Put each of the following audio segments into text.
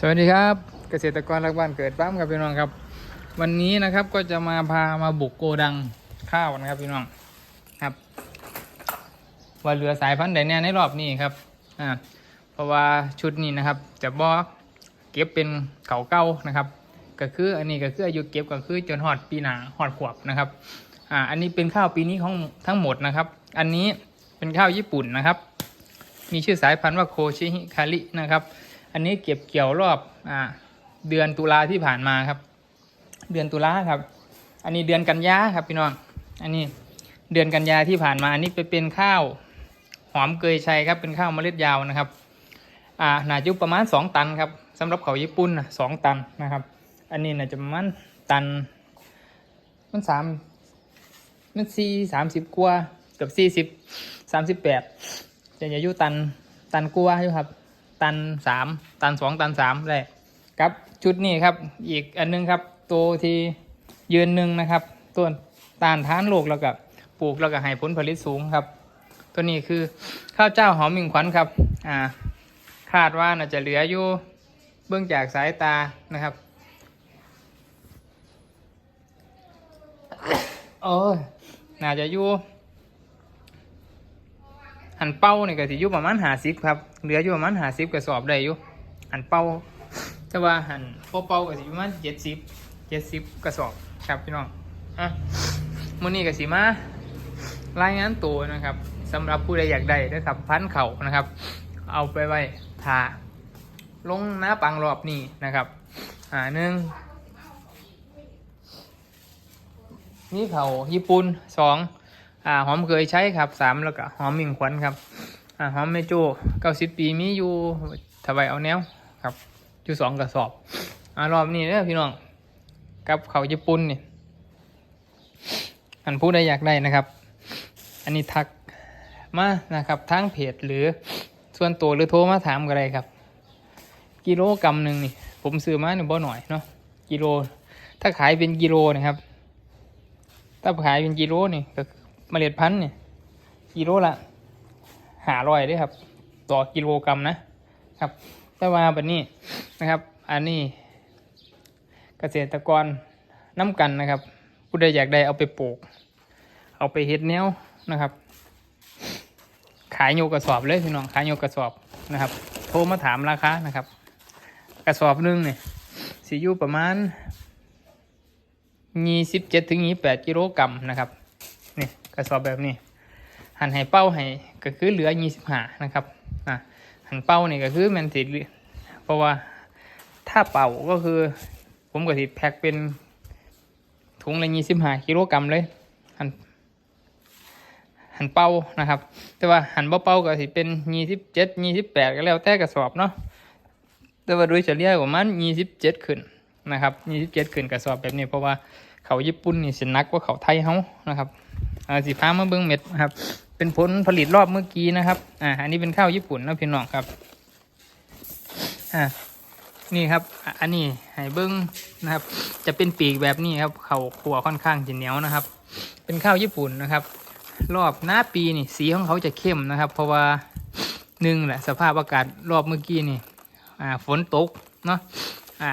สวัสดีครับเกษตรกรรักบ้านเกิดปั๊มครับพี่น้องครับ วันนี้นะครับก็จะมาพามาบุกโกดังข้าวนะครับพี่น้องครับ ว่าเหลือสายพันธุ์ใดเนี่ยในรอบนี้ครับอ่าเพราะว่าชุดนี้นะครับจะบอกเก็บเป็นเขาเก้านะครับ ก็คืออันนี้ก็คืออายุเก็บก็คือจนหอดปีหนาหอดขวบนะครับอ่าอันนี้เป็นข้าวปีนี้ของทั้งหมดนะครับ อันนี้เป็นข้าวญี่ปุ่นนะครับ มีชื่อสายพันธุ์ว่าโคชิฮิคารินะครับ อันนี้เก็บเกี่ยวรอบอ่าเดือนตุลาที่ผ่านมาครับ เดือนตุลาครับ อันนี้เดือนกันยาครับพี่น้อง อันนี้เดือนกันยาที่ผ่านมา อันนี้ไปเป็นข้าวหอมเกยชัยครับเป็นข้าวเมล็ดยาวนะครับ อ่านาจะอยู่ประมาณ 2 ตันครับสำหรับเขาญี่ปุ่นนะสองตันนะครับ อันนี้น่าจะประมาณตัน มันสามมันสี่สามสิบกว่าเกือบสี่สิบสามสิบแปดจะอายุตันตันกว่าอยู่ครับ ตันสามตันสองตันสามได้ครับชุดนี้ครับอีกอันนึงครับตัวที่ยืนหนึ่งนะครับต้นตานทานโลกแล้วก็ปลูกแล้วก็ให้ผลผลิตสูงครับ ตัวนี้คือข้าวเจ้าหอมมิงขวัญครับอ่าคาดว่าน่าจะเหลืออยู่เบื้องจากสายตานะครับโอ้ยน่าจะอยู่ หันเป้านี่ยก็สิอยู่ประมาณหาสิบครับเหลืออยู่ประมาณหาสิบกระสอบได้อยู่หันเป้าแต่ว่าหันโปเป้าก็สิประมาณเจ็ดสิบเจ็ดสิบกระสอบครับพี่น้องอะมื้อนี้ก็สิมารายงานตัวนะครับสำหรับผู้ใดอยากได้นะครับพันเข่านะครับ เอาไปไว้ทาลงหน้าปังรอบนี้นะครับอ่าหนึ่งนี่เขาญี่ปุ่นสอง อ่าหอมเคยใช้ครับสามแล้วก็หอมมิงขวัญครับอ่าหอมเมโจเก้าสิบปีมีอยู่ถวายเอาแนวครับอยู่สองกระสอบอ่ารอบนี้เด้อพี่น้องกับเขาญี่ปุ่นนี่อันผู้ใดอยากได้นะครับ อันนี้ทักมานะครับทางเพจหรือส่วนตัวหรือโทรมาถามก็ได้ครับ กิโลกรัมหนึ่งนี่ ผมซื้อมาหนึ่งบ่หน่อยเนาะกิโล ถ้าขายเป็นกิโลนะครับ ถ้าขายเป็นกิโลนี่ก็ เมล็ดพันธุ์เนี่ยกิโลละหาร้อยด้วยครับ ต่อกิโลกรัมนะครับ แต่ว่าแบบนี้นะครับ อันนี้เกษตรกรน้ำกันนะครับ ผู้ใดอยากได้เอาไปปลูก เอาไปเฮ็ดแนวนะครับ ขายโยกกระสอบเลยพี่น้องขายโยกกระสอบนะครับ โทรมาถามราคานะครับ กระสอบนึงเนี่ยสิอยู่ประมาณยี่สิบเจ็ดถึงยี่แปดกิโลกรัมนะครับ กระสอบแบบนี้ หันให้เป้าให้ก็คือเหลือยี่สิบห้านะครับอะหันเป้านี่ก็คือมันสิเพราะว่าถ้าเป่าก็คือ ผมก็สิแพ็คเป็นถุงละยี่สิบห้ากิโลกรัมเลยหันหันเป้านะครับ แต่ว่าหันเป้าเป้าก็สิเป็นยี่สิบเจ็ดยี่สิบแปดก็แล้วแต่กระสอบเนาะแต่ว่าโดยเฉลี่ยประมาณยี่สิบเจ็ดขึ้นนะครับยี่สิบเจ็ดขึ้นกระสอบแบบนี้เพราะว่าเขาญี่ปุ่นนี่สินักกว่าเขาไทยเฮานะครับ อ่าสีฟ้ามาเบิ้งเม็ดครับ เป็นผลผลิตรอบเมื่อกี้นะครับ อ่า อันนี้เป็นข้าวญี่ปุ่นนะพี่น้องครับ อ่า นี่ครับ อันนี้ให้เบิ้งนะครับ จะเป็นปีกแบบนี้ครับ เขาขัวค่อนข้างจะเหนียวนะครับ เป็นข้าวญี่ปุ่นนะครับ รอบหน้าปีนี่สีของเขาจะเข้มนะครับ เพราะว่าหนึ่งแหละสภาพอากาศรอบเมื่อกี้นี่ อ่า ฝนตกเนาะ อ่า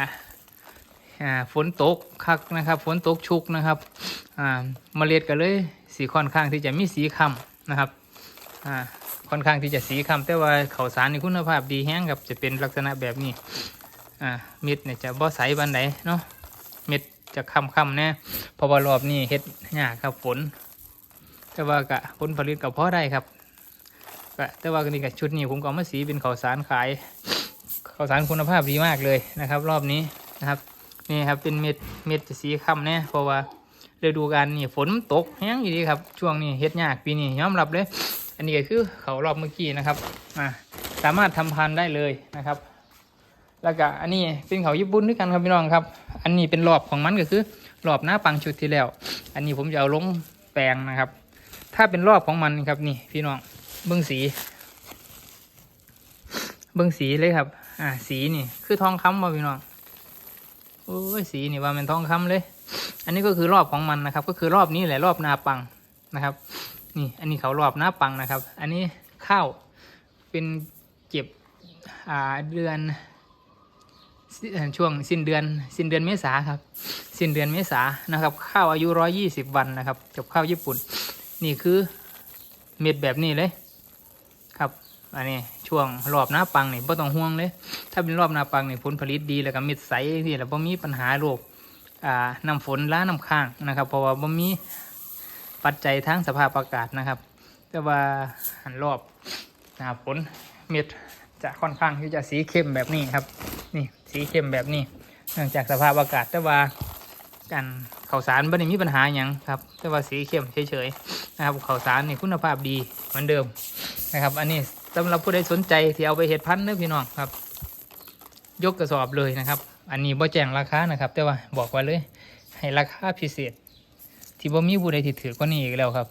อ่าฝนตกคักนะครับ ฝนตกชุกนะครับ อ่าเมล็ดก็เลย สีค่อนข้างที่จะมีสีคำนะครับอ่าค่อนข้างที่จะสีคำแต่ว่าเขาวสารในคุณภาพดีแห้งครับจะเป็นลักษณะแบบนี้อ่าเม็ดเนี่ยจะบ่ใสบันไดเนาะเม็ดจะคำคำๆแน่พราะว่ารอบนี้เฮ็ดหยากครับฝน แต่ว่ากะผลผลิตกับพอได้ครับก็แต่ว่านี่กับชุดนี้ผมก็เอามาสีเป็นข้าวสารขายข้าวสารคุณภาพดีมากเลยนะครับ รอบนี้นะครับนี่ครับเป็นเม็ดเม็ดจะสีค่ำเนี่ยเพราะว่า ฤดูกาลนี่ฝนตกแห้งอยู่ดีครับ ช่วงนี้เฮ็ดยากปีนี้ยอมรับเลย อันนี้ก็คือเขารอบเมื่อกี้นะครับอ่าสามารถทำพันธุ์ได้เลยนะครับ แล้วก็อันนี้เป็นเขาญี่ปุ่นด้วยกันครับพี่น้องครับ อันนี้เป็นรอบของมันก็คือรอบหน้าปังชุดที่แล้ว อันนี้ผมจะเอาลงแปลงนะครับ ถ้าเป็นรอบของมันครับนี่พี่น้องเบื้องสีเบื้องสีเลยครับ อ่า สีนี่ คือทองคำว่ะพี่น้องโอ้ยสีนี่ว่ามันทองคำเลย อันนี้ก็คือรอบของมันนะครับ ก็คือรอบนี้แหละรอบนาปังนะครับ นี่อันนี้เขารอบนาปังนะครับ อันนี้ข้าวเป็นเก็บเดือนช่วงสิ้นเดือนสิ้นเดือนเมษาครับ สิ้นเดือนเมษานะครับ ข้าวอายุร้อยี่สิบวันนะครับกับข้าวญี่ปุ่น นี่คือเม็ดแบบนี้เลยครับ อันนี้ช่วงรอบหน้าปังนี่ไม่ต้องห่วงเลย ถ้าเป็นรอบหน้าปังนี่ผลผลิตดีแล้วก็เม็ดใสนี่แหละบ่มีปัญหาโรค น้ำฝนล้าน้ำค้างนะครับ เพราะว่าบ่มีปัจจัยทางสภาพอากาศนะครับ แต่ว่าหันรอบหนาฝนเม็ดจะค่อนข้างที่จะสีเข้มแบบนี้ครับ นี่สีเข้มแบบนี้เนื่องจากสภาพอากาศแต่ว่าการข่าวสารไม่ได้มีปัญหาอย่างครับ แต่ว่าสีเข้มเฉยๆนะครับข่าวสารนี่คุณภาพดีเหมือนเดิมนะครับ อันนี้สำหรับผู้ใดสนใจที่เอาไปเห็ดพันธุ์เด้อพี่น้องครับ ยกกระสอบเลยนะครับ อันนี้บ่แจ้งราคานะครับ แต่ว่าบอกไว้เลย ให้ราคาพิเศษ ที่บ่มีผู้ใดที่ถือกว่านี้อีกแล้วครับ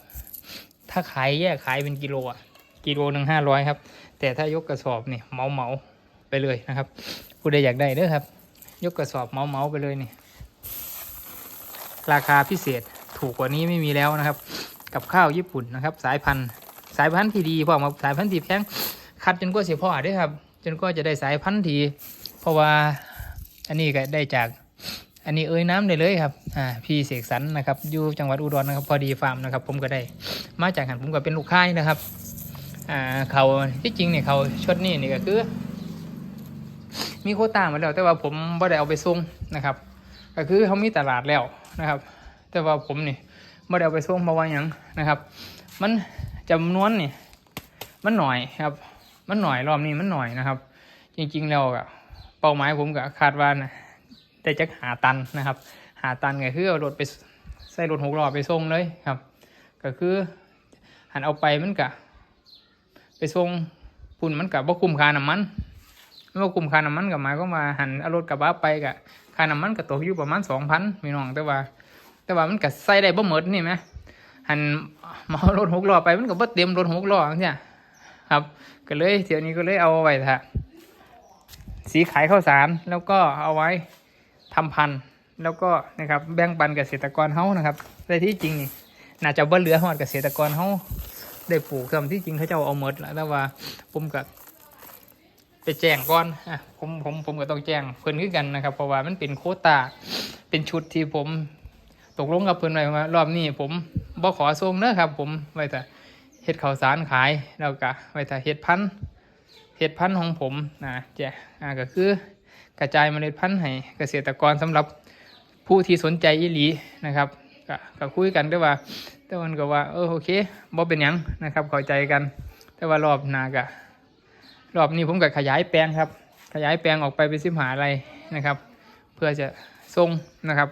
ถ้าขายแยกขายเป็นกิโลอะกิโลหนึ่งห้าร้อยครับ แต่ถ้ายกกระสอบนี่เหมาเหมาไปเลยนะครับ ผู้ใดอยากได้เด้อครับ ยกกระสอบเหมาเหมาไปเลยนี่ราคาพิเศษถูกกว่านี้ไม่มีแล้วนะครับ กับข้าวญี่ปุ่นนะครับ สายพันธุ์สายพันธุ์ที่ดีพอมาสายพันธุ์ที่แพงคัดจนกว่าเสียพ่อเด้วยครับ จนกว่าจะได้สายพันธุ์ที่เพราะว่า อันนี้ก็ได้จากอันนี้เอ้ยน้ำได้เลยครับอ่าพี่เสกสรรนะครับอยู่จังหวัดอุดรนะครับ พอดีฟาร์มนะครับ ผมก็ได้มาจากหันผมก็เป็นลูกค้านะครับอ่าเขาที่จริงเนี่ยเขาชดนี่นี่ก็คือ มีโคต้ามาแล้ว แต่ว่าผมไม่ได้เอาไปส่งนะครับ ก็คือเขามีตลาดแล้วนะครับ แต่ว่าผมนี่ไม่ได้เอาไปส่งเพราะว่าหยังนะครับ มันจำนวนนี่มันหน่อยครับ มันหน่อยรอบนี้มันหน่อยนะครับ จริงๆแล้วอะ เป้าหมายผมก็คาดว่านะได้จักหาตันนะครับ หาตันก็คือเอารถไปใส่รถหกล้อไปส่งเลยครับ ก็คือหันเอาไปมันกะไปส่งปุ่นมันกับว่าคุ้มค่าน้ำมันไม่ว่าคุ้มค่าน้ำมันกับมาก็มาหันเอารถกระบะไปกับค่าน้ำมันก็ตกอยู่ประมาณสองพันพี่น้องแต่ว่า แต่ว่ามันก็ใส่ได้บ่หมดนี่ไหมหันมาเอารถหกล้อไปมันก็บ่เต็มรถหกล้อเนี่ยครับ ก็เลยเที่ยวนี้ก็เลยเอาไว้ท่ะ สีขายข้าวสารแล้วก็เอาไว้ทำพันธุ์แล้วก็นะครับแบ่งปันเกษตรกรเฮานะครับแต่ที่จริงนี่น่าจะบ่เหลือหอดเกษตรกรเฮาได้ปลูกทำที่จริงเขาเจ้าเอาหมดแล้วแต่ว่าผมก็ไปแจ้งก่อนอะผมผมผมก็ต้องแจ้งเพิ่นคือกันนะครับ เพราะว่ามันเป็นโคตาเป็นชุดที่ผมตกลงกับเพิ่นไว้ว่ารอบนี้ผมบ่ขอส่งเด้อครับ ผมไว้แต่เฮ็ดข้าวสารขายแล้วก็ไว้แต่เฮ็ดพันธุ์ เ็ดพันธุ์ของผมนะจ้อ่าก็คือกระจายเมล็ดพันธุ์ให้เกษตรกรสำหรับผู้ที่สนใจอีหลีนะครับก็ก็คุยกันด้วยว่าแต่มันก็ว่าเออโอเคบ่เป็นหยังนะครับเข้าใจกัน แต่ว่ารอบหน้ากะรอบนี้ผมก็ขยายแปลงครับ ขยายแปลงออกไปเป็นสิบหาอะไรนะครับ เพื่อจะส่งนะครับ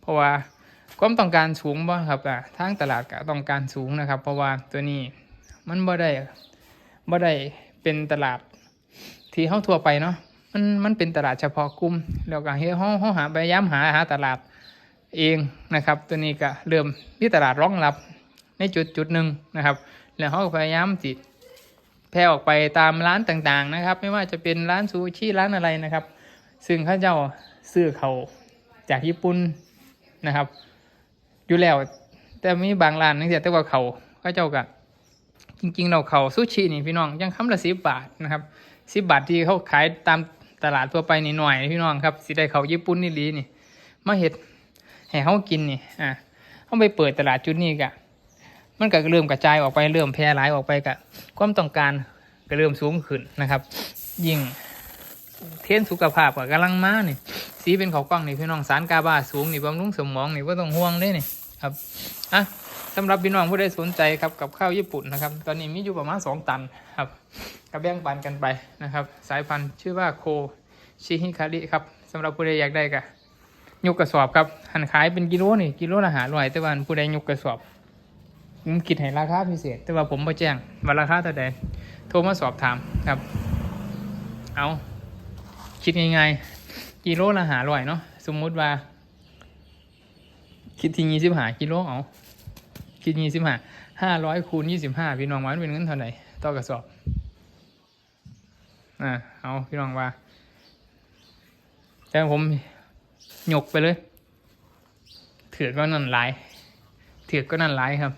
เพราะว่าความต้องการสูงบ่ครับอะทางตลาดก็ต้องการสูงนะครับ เพราะว่าตัวนี้มันบ่ได้บ่ได้ เป็นตลาดที่เฮาทั่วไปเนาะมันมันเป็นตลาดเฉพาะกลุ่มแล้วก็เฮ้ยเฮาเฮาหาพยายามหาหาตลาดเองนะครับ ตัวนี้ก็เริ่มมีตลาดรองรับในจุดจุดหนึ่งนะครับ แล้วเขาก็พยายามจิแพร่ออกไปตามร้านต่างๆนะครับ ไม่ว่าจะเป็นร้านซูชิร้านอะไรนะครับ ซึ่งข้าเจ้าซื้อเขาจากญี่ปุ่นนะครับ อยู่แล้วแต่มีบางร้านนั่นแต่ว่าเขาข้าเจ้ากับ จริงๆ เราเขาซูชินี่พี่น้องยังคำละสิบบาทนะครับสิบบาทที่เขาขายตามตลาดทั่วไปนี่หน่อยพี่น้องครับสิได้เขาญี่ปุ่นนี่ลีนี่มาเห็ดให้เขากินนี่อะเขาไปเปิดตลาดจุดนี้กะมันก็เริ่มกระจายออกไปเริ่มแพร่หลายออกไปกะความต้องการก็เริ่มสูงขึ้นนะครับ ยิ่งเทนสุขภาพก็กำลังมานี่สีเป็นเขากล้องนี่พี่น้องสารกาบาสูงนี่บำรุงสมองนี่ว่าต้องห่วงเลยนี่ ครับอะสำหรับพี่น้องผู้ใดสนใจครับกับข้าวญี่ปุ่นนะครับ ตอนนี้มีอยู่ประมาณสองตันครับก็แบ่งปันกันไปนะครับ สายพันธุ์ชื่อว่าโคชิฮิคาริครับสำหรับผู้ใดอยากได้กะยกกระสอบครับหันขายเป็นกิโลนี่กิโลละหาร้อยแต่ว่าผู้ใดยกกระสอบผมคิดให้ราคาพิเศษ แต่ว่าผมไม่แจ้งว่าราคาเท่าใดโทรมาสอบถามครับ เอาคิดง่ายๆกิโลละหาร้อยเนาะสมมุติว่า คิดทียี่สิบห้ากิโลเอาคิดยี่สิบห้าห้าร้อยคูณยี่สิบห้าพี่น้องว่ามันเป็นเงินเท่าไหร่ต่อกระสอบอ่าเอาพี่น้องว่า แต่ผมหยกไปเลย เถือก็นั่นหลายเถือก็นั่นหลายครับ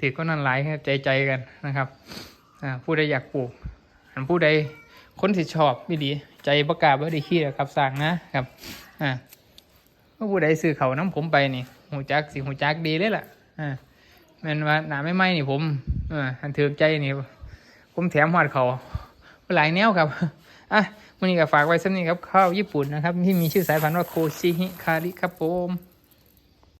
ถือก็นั่นหลายครับใจใจกันนะครับอ่าผู้ใดอยากปลูกอันผู้ใดคนสิชอบพี่ดี ใจประกาศว่าได้ขี้ครับสั่งนะครับอ่าผู้ใดซื้อเขาน้ำผมไปนี่ หูจักสิหูจักดีเลยล่ะอ่าแม่นว่าหนาไม่ไหมนี่ผมอ่าอันถือใจนี่ผมแถมหอดเขาหลายแนวครับอะวันนี้ก็ฝากไว้สักนี้ครับข้าวญี่ปุ่นนะครับ ที่มีชื่อสายพันธุ์ว่าโคชิฮิคาริครับผม